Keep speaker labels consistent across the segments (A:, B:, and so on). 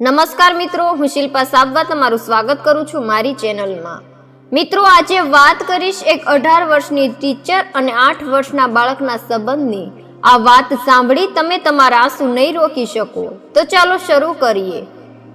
A: નમસ્કાર મિત્રો, હું શિલ્પા સાબવા તમારું સ્વાગત કરું છું મારી ચેનલમાં. મિત્રો, આજે વાત કરીશ એક અઢાર વર્ષની ટીચર અને આઠ વર્ષના બાળકના સંબંધની. આ વાત સાંભળી તમે તમારા આંસુ નહીં રોકી શકો. તો ચાલો શરૂ કરીએ.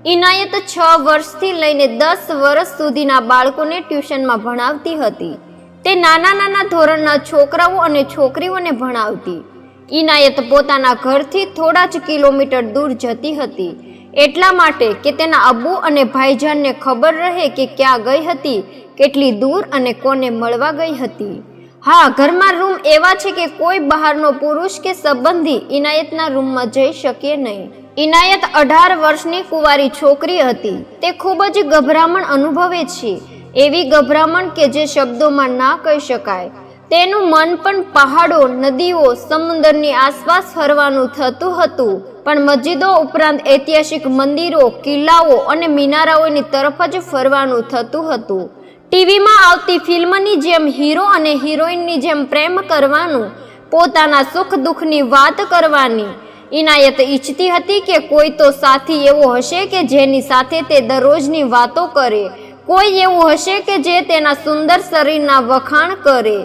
A: ઇનાયત છ વર્ષથી લઈને દસ વર્ષ સુધીના બાળકોને ટ્યુશનમાં ભણાવતી હતી. તે નાના નાના ધોરણના છોકરાઓ અને છોકરીઓને ભણાવતી. ઇનાયત પોતાના ઘરથી થોડા જ કિલોમીટર દૂર જતી હતી. એટલા માટે કે તેના અબ્બુ અને ભાઈજાનને ખબર રહે કે ક્યાં ગઈ હતી, કેટલી દૂર અને કોને મળવા ગઈ હતી. હા, ઘરમાં રૂમ એવા છે કે કોઈ બહારનો પુરુષ કે સંબંધી ઇનાયતના રૂમમાં જઈ શકે નહીં. ઇનાયત અઢાર વર્ષની કુંવારી છોકરી હતી. તે ખૂબ જ ગભરામણ અનુભવે છે. એવી ગભરામણ કે જે શબ્દોમાં ના કહી શકાય. તેનું મન પણ પહાડો, નદીઓ, સમુદ્રની આસપાસ ફરવાનું થતું હતું. પણ મસ્જિદો ઉપરાંત ઐતિહાસિક મંદિરો, કિલ્લાઓ અને મિનારાઓની તરફ જ ફરવાનું થતું હતું. ટીવીમાં આવતી ફિલ્મની જેમ હીરો અને હિરોઈનની જેમ પ્રેમ કરવાનું, પોતાના સુખ દુઃખની વાત કરવાની. ઇનાયત ઈચ્છતી હતી કે કોઈ તો સાથી એવો હશે કે જેની સાથે તે દરરોજની વાતો કરે. કોઈ એવું હશે કે જે તેના સુંદર શરીરના વખાણ કરે.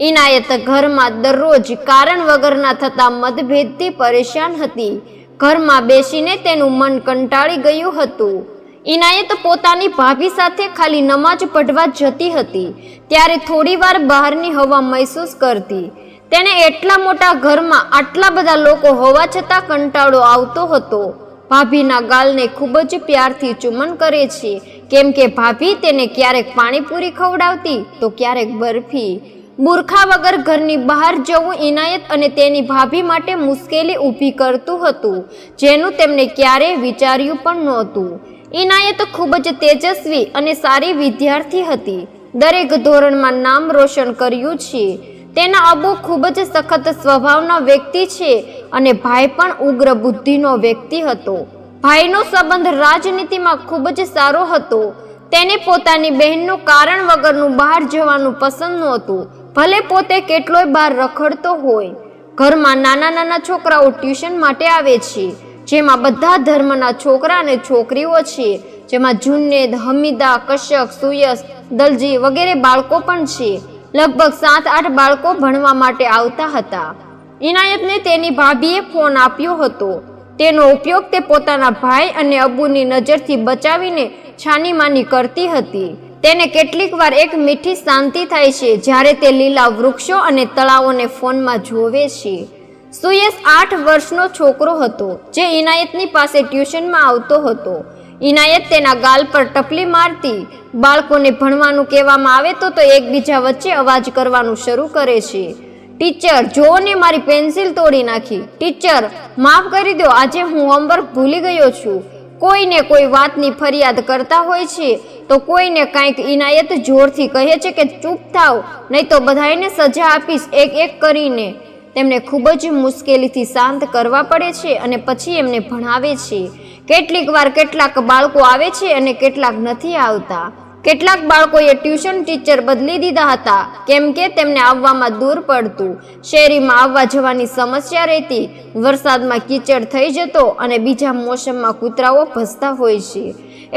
A: ઇનાયત ઘરમાં દરરોજ કારણ વગરના થતા મતભેદથી પરેશાન હતી. ઘરમાં બેસીને તેનું મન કંટાળી ગયું હતું. ઇનાયત પોતાની ભાભી સાથે ખાલી નમાજ પઢવા જતી હતી. ત્યારે થોડીવાર બહારની હવા મહેસૂસ કરતી. તેને એટલા મોટા ઘરમાં આટલા બધા લોકો હોવા છતાં કંટાળો આવતો હતો. ભાભીના ગાલને ખૂબ જ પ્યારથી ચુમન કરે છે. કેમ કે ભાભી તેને ક્યારેક પાણીપુરી ખવડાવતી, તો ક્યારેક બરફી. મૂર્ખા વગર ઘરની બહાર જવું ઇનાયત અને તેની ભાભી માટે મુશ્કેલી ઊભી કરતું હતું, જેનું તેમણે ક્યારેય વિચાર્યું પણ નહોતું. ઇનાયત ખૂબ જ તેજસ્વી અને સારી વિદ્યાર્થી હતી. દરેક ધોરણમાં નામ રોશન કર્યું છે. તેના અબુ ખૂબ જ સખત સ્વભાવના વ્યક્તિ છે અને ભાઈ પણ ઉગ્ર બુદ્ધિનો વ્યક્તિ હતો. ભાઈનો સંબંધ રાજનીતિમાં ખૂબ જ સારો હતો. તેને પોતાની બહેનનું કારણ વગરનું બહાર જવાનું પસંદ નહોતું. ભલે પોતે કેટલોય બહાર રખડતો હોય, ઘરમાં નાના નાના છોકરાઓ ટ્યુશન માટે આવે છે, જેમાં બધા ધર્મના છોકરા અને છોકરીઓ છે, જેમાં જુન્નેદ હમીદા, કશ્યપ, સુયસ, દલજી વગેરે બાળકો પણ છે. લગભગ સાત આઠ બાળકો ભણવા માટે આવતા હતા. ઇનાયતને તેની ભાભીએ ફોન આપ્યો હતો. તેનો ઉપયોગ તે પોતાના ભાઈ અને અબુની નજરથી બચાવીને છાનીમાની કરતી હતી. તેને કેટલીક વાર એક મીઠી શાંતિ થાય છે, જ્યારે તે લીલા વૃક્ષો અને તળાવોને ફોનમાં જોવે છે. સુયસ આઠ વર્ષનો છોકરો હતો, જે ઇનાયતની પાસે ટ્યુશનમાં આવતો હતો. ઇનાયત તેના ગાલ પર ટપલી મારતી, બાળકોને ભણવાનું કહેવામાં આવે તો તો એકબીજા વચ્ચે અવાજ કરવાનું શરૂ કરે છે. ટીચર, જો ને મારી પેન્સિલ તોડી નાખી. ટીચર, માફ કરી દો, આજે હું હોમવર્ક ભૂલી ગયો છું. કોઈને કોઈ વાતની ફરિયાદ કરતા હોય છે, તો કોઈને કાંઈક ઇનાયત જોરથી કહે છે કે ચૂપ થાવ, નહીં તો બધાને સજા આપીશ એક એક કરીને. તેમને ખૂબ જ મુશ્કેલીથી શાંત કરવા પડે છે અને પછી એમને ભણાવે છે. કેટલીક વાર કેટલાક બાળકો આવે છે અને કેટલાક નથી આવતા. કેટલાક બાળકોએ ટ્યુશન ટીચર બદલી દીધા હતા, કેમ કે તેમને આવવામાં દૂર પડતું. શેરીમાં આવવા જવાની સમસ્યા રહેતી, વરસાદમાં કીચડ થઈ જતો અને બીજા મોસમમાં કૂતરાઓ ભસતા હોય છે.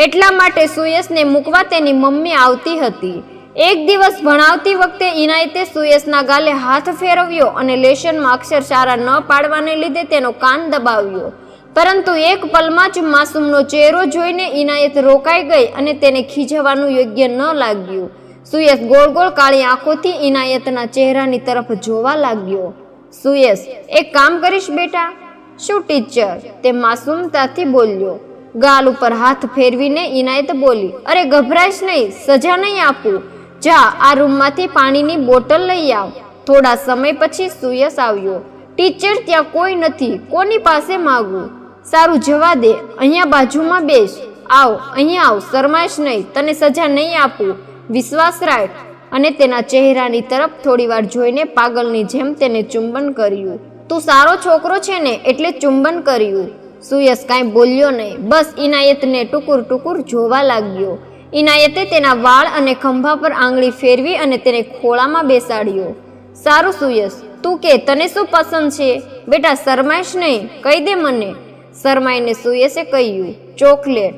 A: એટલા માટે સુયસને મૂકવા તેની મમ્મી આવતી હતી. એક દિવસ ભણાવતી વખતે ઇનાયતે સુયસના ગાલે હાથ ફેરવ્યો અને લેશનમાં અક્ષર સારા ન પાડવાને લીધે તેનો કાન દબાવ્યો. પરંતુ એક પલમાં જ માસૂમનો ચહેરો જોઈને ઇનાયત રોકાઈ ગઈ અને તેને ખીજવાનું યોગ્ય ન લાગ્યું. સુયસ ગોળ ગોળ કાળી આંખોથી ઇનાયતના ચહેરાની તરફ જોવા લાગ્યો. સુયસ, એક કામ કરીશ બેટા, શું ટીચર? તે માસૂમતાથી બોલ્યો. ગાલ ઉપર હાથ ફેરવીને ઇનાયત બોલી, અરે ગભરાઈશ નહીં, સજા નહીં આપું. જા, આ રૂમમાંથી પાણીની બોટલ લઈ આવ. થોડા સમય પછી સુયસ આવ્યો. ટીચર, ત્યાં કોઈ નથી, કોની પાસે માગું? સારું જવા દે, અહીંયા બાજુમાં બેસ. આવ, અહીંયા આવ, શરમાઈશ નહીં, તને સજા નહીં આપું. વિશ્વાસ રાખ. અને તેના ચહેરાની તરફ થોડીવાર જોઈને પાગલની જેમ તેને ચુંબન કર્યું. તું સારો છોકરો છે ને, એટલે ચુંબન કર્યું. સુયસ કાંઈ બોલ્યો નહીં. બસ ઇનાયતને ટુકુર ટુકુર જોવા લાગ્યો. ઇનાયતે તેના વાળ અને ખંભા પર આંગળી ફેરવી અને તેને ખોળામાં બેસાડ્યો. સારું સુયસ તું કે, તને શું પસંદ છે? બેટા, શરમાઈશ નહીં. કહી દે મને. શરમાઈને સુયસે કહ્યું, ચોકલેટ.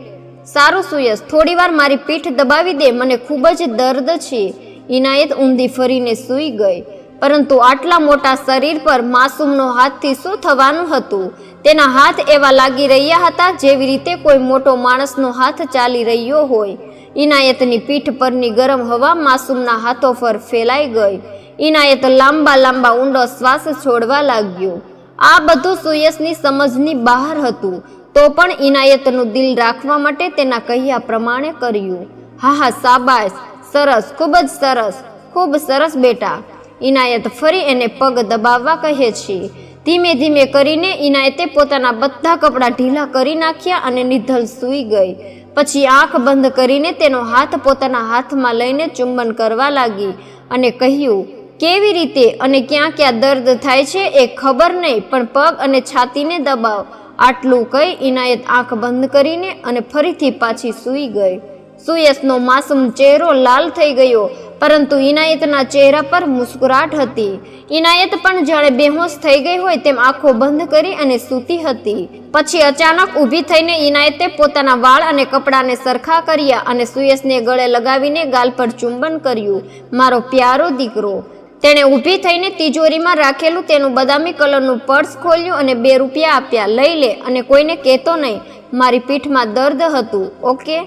A: સારું સુયસ થોડીવાર મારી પીઠ દબાવી દે, મને ખૂબ જ દર્દ છે. ઇનાયત ઊંધી ફરીને સૂઈ ગઈ. પરંતુ આટલા મોટા શરીર પર માસૂમનો હાથથી શું થવાનું હતું? તેના હાથ એવા લાગી રહ્યા હતા જેવી રીતે કોઈ મોટો માણસનો હાથ ચાલી રહ્યો હોય. ઇનાયતની પીઠ પરની ગરમ હવા માસૂમના હાથો પર ફેલાઈ ગઈ. ઇનાયત લાંબા લાંબા ઊંડો શ્વાસ છોડવા લાગ્યો. આ બધું સુયસની સમજની બહાર હતું. તો પણ ઇનાયતનું દિલ રાખવા માટે તેના કહ્યા પ્રમાણે કર્યું. હા હા સાબાસ સરસ. ખૂબ જ સરસ. ખૂબ સરસ બેટા. ઇનાયત ફરી એને પગ દબાવવા કહે છે. ધીમે ધીમે કરીને ઇનાયતે પોતાના બધા કપડાં ઢીલા કરી નાખ્યા અને નિધલ સૂઈ ગઈ. પછી આંખ બંધ કરીને તેનો હાથ પોતાના હાથમાં લઈને ચુંબન કરવા લાગી અને કહ્યું કેવી રીતે અને ક્યાં ક્યાં દર્દ થાય છે એ ખબર નહીં, પણ પગ અને છાતીને દબાવ. આટલું કહી ઇનાયત આંખ બંધ કરીને અને ફરીથી પાછી સૂઈ ગઈ. સુયસનો માસૂમ ચહેરો લાલ થઈ ગયો, પરંતુ ઇનાયતના ચહેરા પર મુસ્કુરાટ હતી. ઇનાયત પણ જાણે બેહોશ થઈ ગઈ હોય તેમ આંખો બંધ કરી અને સૂતી હતી. પછી અચાનક ઊભી થઈને ઇનાયતે પોતાના વાળ અને કપડાને સરખા કર્યા અને સુયસને ગળે લગાવીને ગાલ પર ચુંબન કર્યું. મારો પ્યારો દીકરો તેણે ઊભી થઈને તિજોરીમાં રાખેલું તેનું બદામી કલરનું પર્સ ખોલ્યું અને બે રૂપિયા આપ્યા. લઈ લે અને કોઈને કહેતો નહીં, મારી પીઠમાં દર્દ હતું. ઓકે.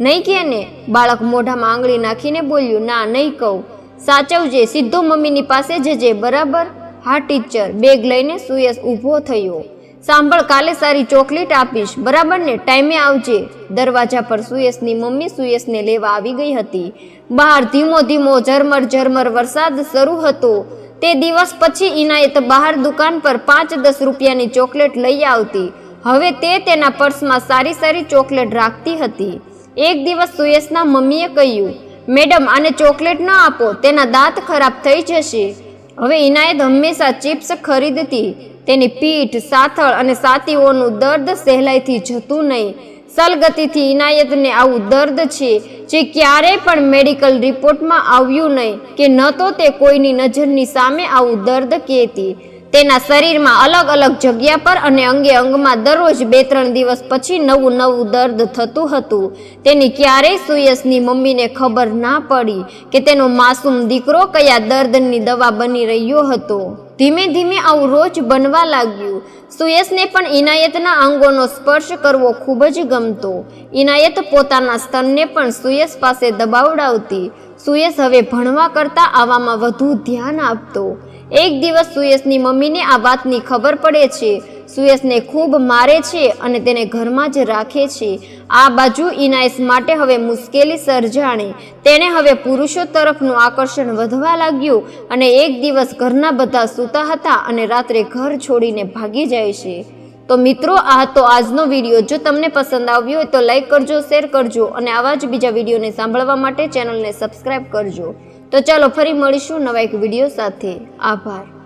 A: નહીં કે ને. બાળક મોઢામાં આંગળી નાખીને બોલ્યું, ના, નહીં કહું. સાચવજે, સીધો મમ્મીની પાસે જજે. બરાબર. હા, ટીચર. બેગ લઈને સુયસ ઊભો થયો. સાંભળ, કાલે સારી ચોકલેટ આપીશ. બરાબર ને ટાઈમે આવજે. દરવાજા પર સુયસની મમ્મી સુયસને લેવા આવી ગઈ હતી. બહાર ધીમો ધીમો ઝરમર ઝરમર વરસાદ શરૂ હતો. તે દિવસ પછી ઇનાયત બહાર દુકાન પર પાંચ દસ રૂપિયાની ચોકલેટ લઈ આવતી. હવે તે તેના પર્સમાં સારી સારી ચોકલેટ રાખતી હતી. એક દિવસ સુયેશના મમ્મીએ કહ્યું, મેડમ, આને ચોકલેટ ન આપો. તેના દાંત ખરાબ થઈ જશે. હવે ઇનાયત હંમેશા ચિપ્સ ખરીદતી. તેની પીઠ, સાથળ અને સાતીઓનું દર્દ સહેલાઈથી જતું નહીં. સલગતીથી ઇનાયતને આવું દર્દ છે જે ક્યારેય પણ મેડિકલ રિપોર્ટમાં આવ્યું નહીં કે ન તો તે કોઈની નજરની સામે આવું દર્દ કહેતી. તેના શરીરમાં અલગ અલગ જગ્યા પર અને અંગે અંગમાં દરરોજ બે ત્રણ દિવસ પછી નવું નવું દર્દ થતું હતું. તેની ક્યારેય સુયસની મમ્મીને ખબર ના પડી કે તેનો માસૂમ દીકરો કયા દર્દની દવા બની રહ્યો હતો. ધીમે ધીમે આવું રોજ બનવા લાગ્યું. સુયસને પણ ઇનાયતના અંગોનો સ્પર્શ કરવો ખૂબ જ ગમતો. ઇનાયત પોતાના સ્તનને પણ સુયસ પાસે દબાવડાવતી. સુયસ હવે ભણવા કરતાં આવામાં વધુ ધ્યાન આપતો. એક દિવસ સુયસની મમ્મીને આ વાતની ખબર પડે છે. સુયસને ખૂબ મારે છે અને તેને ઘરમાં જ રાખે છે. આ બાજુ ઇનાયસ માટે હવે મુશ્કેલી સર્જાણે. તેને હવે પુરુષો તરફનું આકર્ષણ વધવા લાગ્યું અને એક દિવસ ઘરના બધા સૂતા હતા અને રાત્રે ઘર છોડીને ભાગી જાય છે. તો મિત્રો, આ હતો આજનો વીડિયો. જો તમને પસંદ આવ્યો હોય તો લાઈક કરજો, શેર કરજો અને આવા જ બીજા વિડીયોને સાંભળવા માટે ચેનલને સબસ્ક્રાઈબ કરજો. તો ચાલો ફરી મળીશું નવા એક વીડિયો સાથે. આભાર.